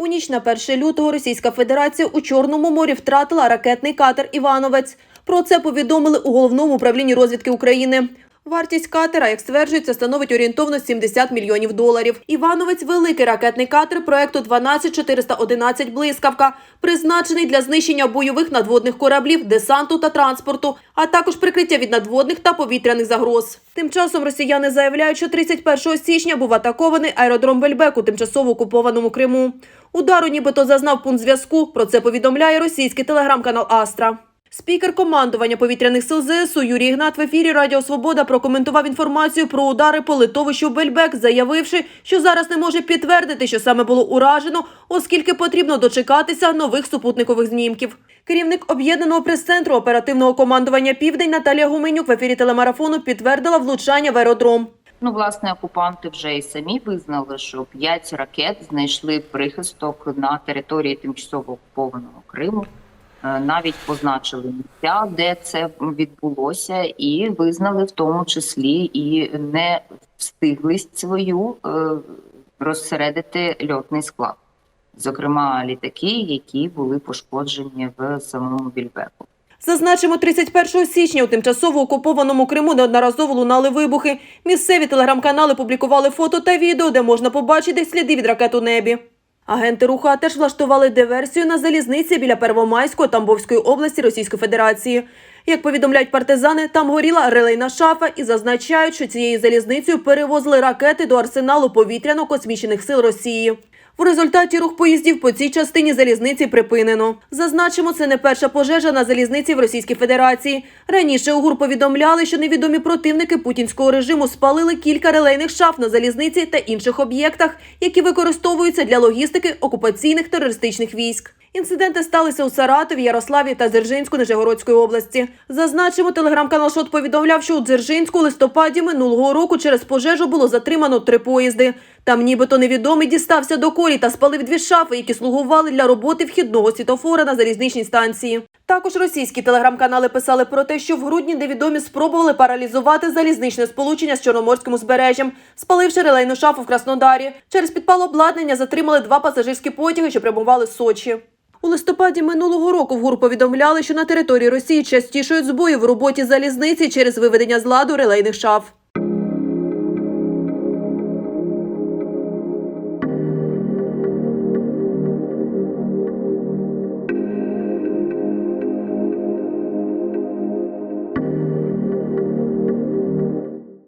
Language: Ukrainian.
У ніч на 1 лютого Російська Федерація у Чорному морі втратила ракетний катер Івановець. Про це повідомили у головному управлінні розвідки України. Вартість катера, як стверджується, становить орієнтовно 70 мільйонів доларів. Івановець великий ракетний катер проекту 12411 блискавка, призначений для знищення бойових надводних кораблів, десанту та транспорту, а також прикриття від надводних та повітряних загроз. Тим часом росіяни заявляють, що 31 січня був атакований аеродром Бельбек у тимчасово окупованому Криму. Удару нібито зазнав пункт зв'язку. Про це повідомляє російський телеграм-канал Астра. Спікер командування повітряних сил ЗСУ Юрій Ігнат в ефірі Радіо Свобода прокоментував інформацію про удари по литовищу Бельбек, заявивши, що зараз не може підтвердити, що саме було уражено, оскільки потрібно дочекатися нових супутникових знімків. Керівник об'єднаного прес-центру оперативного командування Південь Наталія Гуменюк в ефірі телемарафону підтвердила влучання в аеродром. Ну, власне, окупанти вже і самі визнали, що п'ять ракет знайшли прихисток на території тимчасово окупованого Криму. Е, Навіть позначили місця, де це відбулося, і визнали в тому числі і не встиглість свою е, розсередити льотний склад, зокрема літаки, які були пошкоджені в самому Більбеку. Зазначимо, 31 січня у тимчасово окупованому Криму неодноразово лунали вибухи. Місцеві телеграм-канали публікували фото та відео, де можна побачити сліди від ракет у небі. Агенти РУХА теж влаштували диверсію на залізниці біля Первомайської Тамбовської області Російської Федерації. Як повідомляють партизани, там горіла релейна шафа і зазначають, що цією залізницею перевозили ракети до арсеналу повітряно-космічних сил Росії. В результаті рух поїздів по цій частині залізниці припинено. Зазначимо, це не перша пожежа на залізниці в Російській Федерації. Раніше у ГУР повідомляли, що невідомі противники путінського режиму спалили кілька релейних шаф на залізниці та інших об'єктах, які використовуються для логістики окупаційних терористичних військ. Інциденти сталися у Саратові, Ярославі та Дзержинську Нижегородської області. Зазначимо, телеграм-канал Шот повідомляв, що у Дзержинську у листопаді минулого року через пожежу було затримано три поїзди. Там нібито невідомий дістався до колі та спалив дві шафи, які слугували для роботи вхідного світофора на залізничній станції. Також російські телеграм-канали писали про те, що в грудні невідомі спробували паралізувати залізничне сполучення з Чорноморським узбережжям, спаливши релейну шафу в Краснодарі. Через підпал обладнання затримали два пасажирські потяги, що прямували з Сочі. У листопаді минулого року в ГУР повідомляли, що на території Росії частішують збої в роботі залізниці через виведення з ладу релейних шаф.